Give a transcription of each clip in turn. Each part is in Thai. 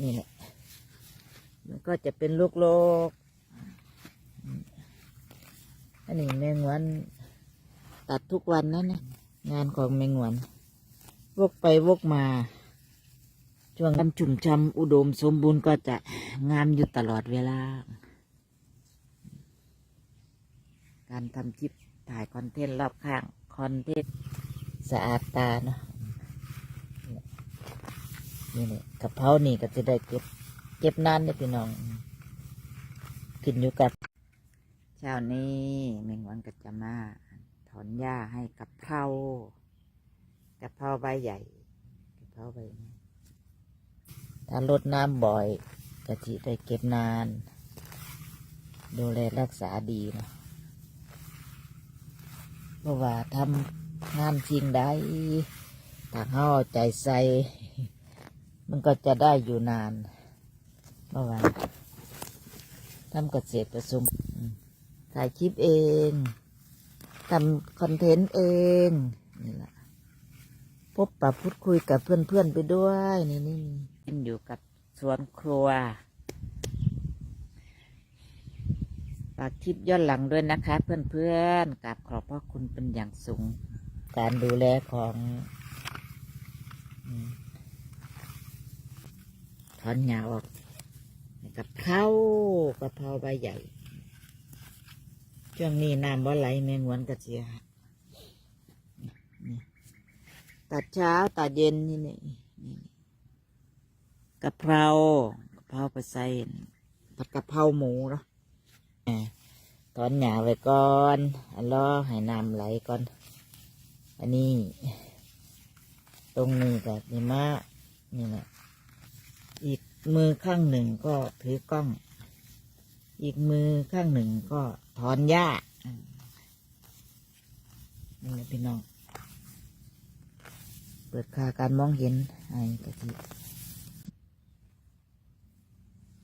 นี่แหละมันก็จะเป็นลูกโลกอันนี้แมงวัน ตัดทุกวันนั่นนะงานของแมงวัน วกไปวกมา ช่วงกำชุ่มชำอุดมสมบูรณ์ก็จะงามอยู่ตลอดเวลา การทำคลิปถ่ายคอนเทนต์รอบข้าง คอนเทนต์สะอาดตาเนาะ นี่นี่กะเพรานี่ก็จะได้เก็บ เก็บนานเนี่ยพี่น้องขึ้นอยู่กับเช้านี้แมงวันก็จะมาถอนหญ้าให้กับเพรากะเพราใบใหญ่กะเพราใบนี้ถ้าลดน้ำบ่อยกะทิได้เก็บนาน ดูแลรักษาดีเนาะเพราะว่าทำงานจริงได้ถ้าเขาเอาใจใส่ มันก็จะได้อยู่นานเมื่อวานทำเกษตรผสมอืมถ่ายคลิปเองทำคอนเทนต์เองนี่แหละพบปะพูดคุยกับเพื่อนๆไปด้วยนี่นี่อยู่กับสวนครัวฝากคลิปย้อนหลังด้วยนะคะ เพื่อนๆกราบขอบพระคุณเป็นอย่างสูง การดูแลของ ถอนหญ้าออกกับเพรากะเพราใบใหญ่ ช่วงนี้น้ำบ่ไหลแมงวันกระเจียตัดเช้าตัดเย็นนี่นี่นี่กะเพรากะเพราไปใส่ผัดกะเพราหมูเนาะอ่าถอนหญ้าไว้ก่อนอันรอให้น้ำไหลก่อน อันนี้ ตรงนี้กับนี่มะนี่แหละ อีกมือข้างหนึ่งก็ถือกล้อง อีกมือข้างหนึ่งก็ถอนหญ้านี่แหละพี่น้อง เปิดค่าการมองเห็นไอ้กะทิ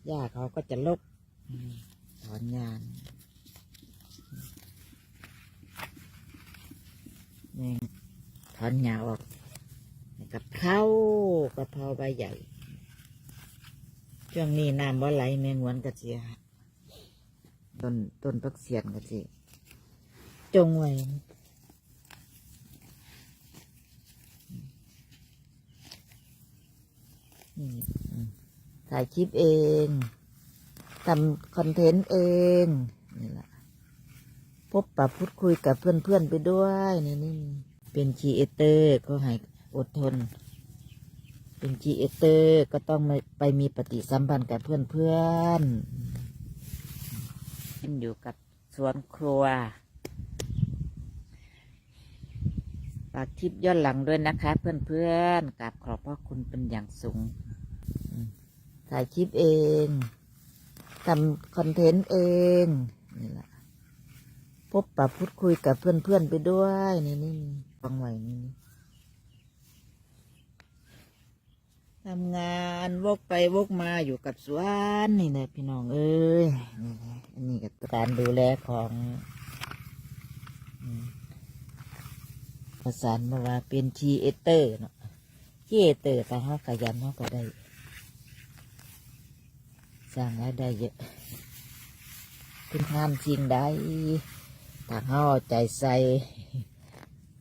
หญ้าเขาก็จะลกถอนหญ้านี่ถอนหญ้าออกกับเพรากะเพราใบใหญ่ ช่วงนี้น้ำบ่ไหลแมงวันกระเจียต้นต้นพักเสียนกระเจียจงไว้นี่อืมถ่ายคลิปเองทำคอนเทนต์เองนี่แหละพบปะพูดคุยกับเพื่อนๆไปด้วยนี่นี่เป็นคีเอเตอร์ก็ให้อดทน เป็นจีเอเตอร์ก็ต้องไปมีปฏิสัมพันธ์กับเพื่อนเพื่อนอยู่กับสวนครัวฝากคลิปย้อนหลังด้วยนะคะ เพื่อนๆกราบขอบพระคุณเป็นอย่างสูง ถ่ายคลิปเองทำคอนเทนต์เองนี่แหละพบปะพูดคุยกับเพื่อนๆไปด้วยนี่นี่ฟังไว้นี่ ทำงานวกไปวกมาอยู่กับสวนนี่แหละพี่น้องเอ้ยนี่แหละอันนี้ก็การดูแลของประสานมาว่าเป็นทีเอเตอร์เนาะทีเอเตอร์ต่เขาขยันเขาก็ได้สร้างรายได้เยอะเป็นงานจริงได้ถ้าเขาเอาใจใส่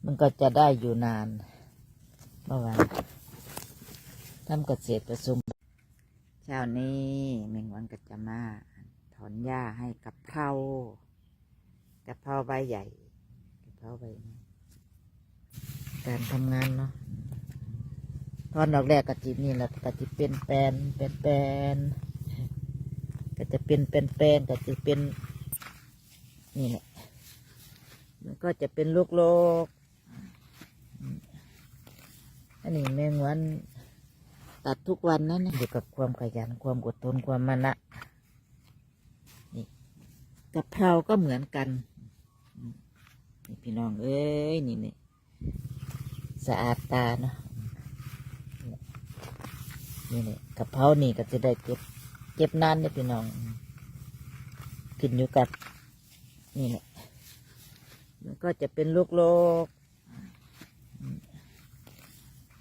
มันก็จะได้อยู่นานเมื่อวาน ทำเกษตรผสมเช้านี้แมงวันก็จะมาถอนหญ้าให้กับเพรากะเพราใบใหญ่กะเพราใบการทำงานเนาะตอนดอกแรกกะจินี่แหละกะจิเป็นแปลนเป็นแปลนก็จะเป็นเป็นแปลนก็จะเป็นนี่แหละมันก็จะเป็นลูกโลกอันนี้แมงวัน ตัดทุกวันนั่นนะอยู่กับความขยันความอดทนความมานะนี่กะเพราก็เหมือนกันนี่พี่น้องเอ้ยนี่นี่สะอาดตาเนาะนี่นี่กะเพรานี่ก็จะได้เก็บ เก็บนานเนี่ยพี่น้องขึ้นอยู่กับ นี่แหละมันก็จะเป็นลูกโลก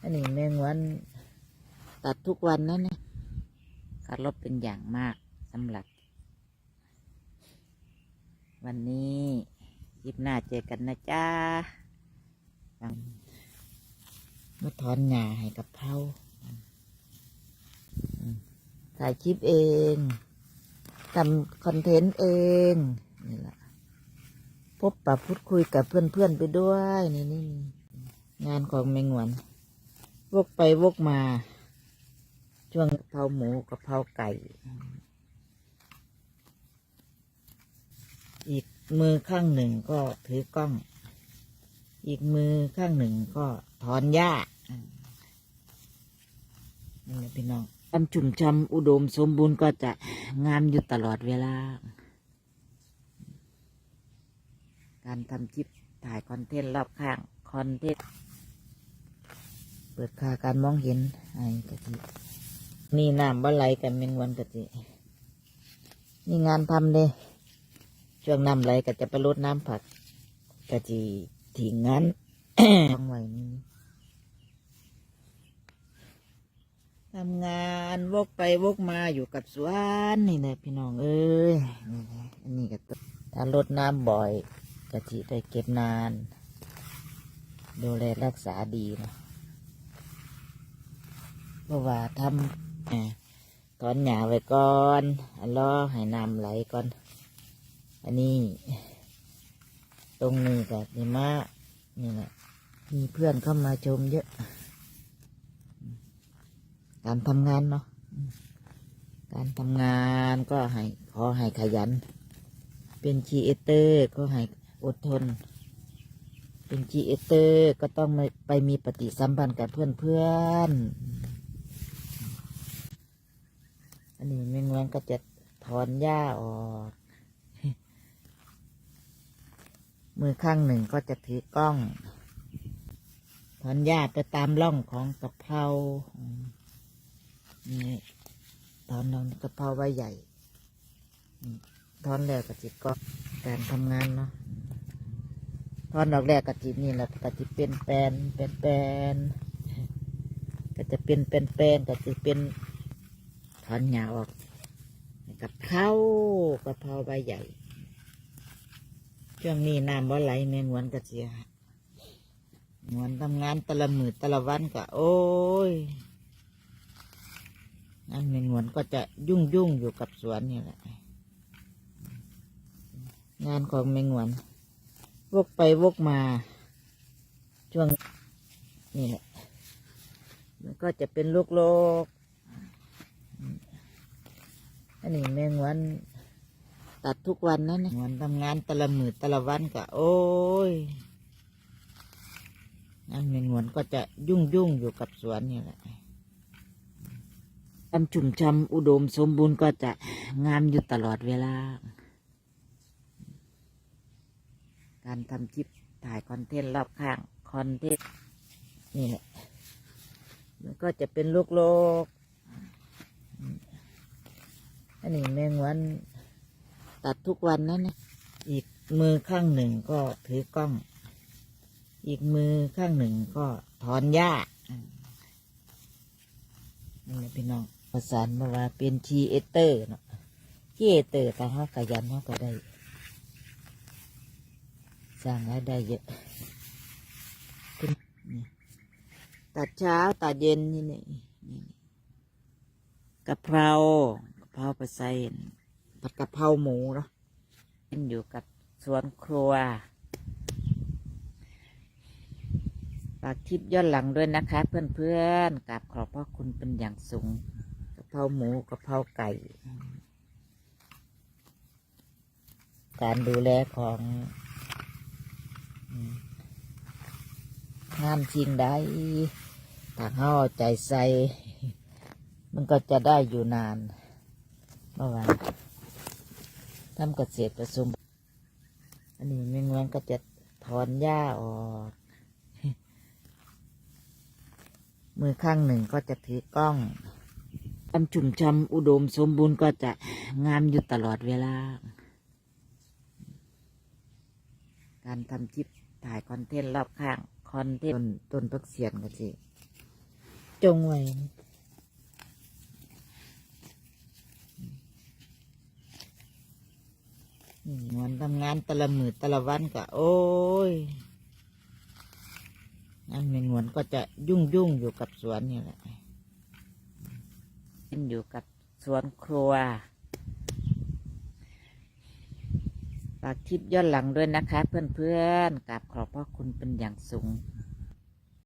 อันนี้แมงวัน ตัดทุกวันนั่นนะเคารพเป็นอย่างมากสำหรับ วันนี้คลิปหน้าเจอกันนะจ้ามาถอนหญ้าให้กับเขาถ่ายคลิปเองทำคอนเทนต์เองนี่แหละพบปะพูดคุยกับเพื่อนๆไปด้วยนี่นี่งานของแมงวนวกไปวกมา ช่วงกะเพราหมูกะเพราไก่ อีกมือข้างหนึ่งก็ถือกล้อง อีกมือข้างหนึ่งก็ถอนหญ้านี่แหละพี่น้องทำชุ่มชำอุดมสมบูรณ์ก็จะงามอยู่ตลอดเวลา การทำคลิปถ่ายคอนเทนต์รอบข้างคอนเทนต์เปิดค่าการมองเห็นไอ้กะทิ นี่น้ำบ่ไหลกันเมงวันกะทินี่งานทำเลยช่วงน้ำไหลก็จะไปลดน้ำผักกะทิทิ้งงั้นต้องไว้นี่ทำงานวกไปวกมาอยู่กับสวนนี่แหละพี่น้องเอ้ยนี่แหละอันนี้ก็ถ้าลดน้ำบ่อยกะทิได้เก็บนาน ดูแลรักษาดีนะเพราะว่าทำ อ่าถอนหญ้าไว้ก่อนอันรอให้นำไหลก่อน อันนี้ ตรงนี้กับนี่มานี่แหละมีเพื่อนเข้ามาชมเยอะ การทำงานเนาะการทำงานก็ให้ขอให้ขยัน เป็นชีเอเตอร์ก็ให้อดทน เป็นชีเอเตอร์ก็ต้องไปมีปฏิสัมพันธ์กับเพื่อนเพื่อน อันนี้แมงวันก็จะถอนหญ้าออก มือข้างหนึ่งก็จะถือกล้อง ถอนหญ้าไปตามร่องของกะเพรานี่ถอนเรากะเพราใบใหญ่อืมถอนแล้วก็จิก็การทำงานเนาะตอนดอกแรกกะจินี่แหละกะจิเป็นแปลนเป็นแปลนก็จะเป็นเป็นแปลนก็จะเป็นถ อนหญ้าออกกับเพรากะเพราใบใหญ่ ช่วงนี้น้ำบ่ไหลแมงวนกระเสียงวนทำงานต่ละมือต่ละวันก็โอ้ยงานแมงวนก็จะยุ่งยุ่งอยู่กับสวนนี่แหละ งานของแมงวนวกไปวกมา ช่วงนี่แหละมันก็จะเป็นลูกโลก นนี้แมงวัน ตัดทุกวันนะเนี่ยวันทำงานแต่ละมือแต่ละวันก็โอ้ยงานแมงวันก็จะยุ่งยุ่งอยู่กับสวนนี่แหละทำชุ่มชำอุดมสมบูรณ์ก็จะงามอยู่ตลอดเวลา การทำคลิปถ่ายคอนเทนต์รอบข้างคอนเทนต์นี่แหละมันก็จะเป็นลูกโลกอั นนี้แมงวันตัดทุกวันนะเนี่ยอีกมือข้างหนึ่งก็ถือกล้อง อีกมือข้างหนึ่งก็ถอนหญ้านี่แหละพี่น้องประสานมาว่าเป็นชีเอเตอร์เนาะชีเอเตอร์แต่เขาขยันเขาก็ได้สร้างรายได้เยอะตัดเช้าตัดเย็นนี่นี่กะเพรา เพราปลาไซนผัดกะเพราหมูเนาะเป็นอยู่กับสวนครัวฝากคลิปย้อนหลังด้วยนะคะ เพื่อนๆกราบขอบพระคุณเป็นอย่างสูงกะเพราหมูกะเพราไก่ การดูแลของงานจริงได้ถ้าเขาเอาใจใส่ มันก็จะได้อยู่นาน เมื่อวานทำเกษตรผสม อันนี้แมงวันก็จะถอนหญ้าออก มือข้างหนึ่งก็จะถือกล้องทำชุ่มชำอุดมสมบูรณ์ก็จะงามอยู่ตลอดเวลา การทำคลิปถ่ายคอนเทนต์รอบข้าง คอนเทนต์ต้นต้นพักเสียนก็สิจงไว้ อืมง วนทำงานแต่ละมือแต่ละวันก็โอ้ยงานเมงวนก็จะยุ่งยุ่งอยู่กับสวนนี่แหละเป็นอยู่กับสวนครัวฝากคลิปย้อนหลังด้วยนะคะ เพื่อนๆกราบขอบพระคุณเป็นอย่างสูง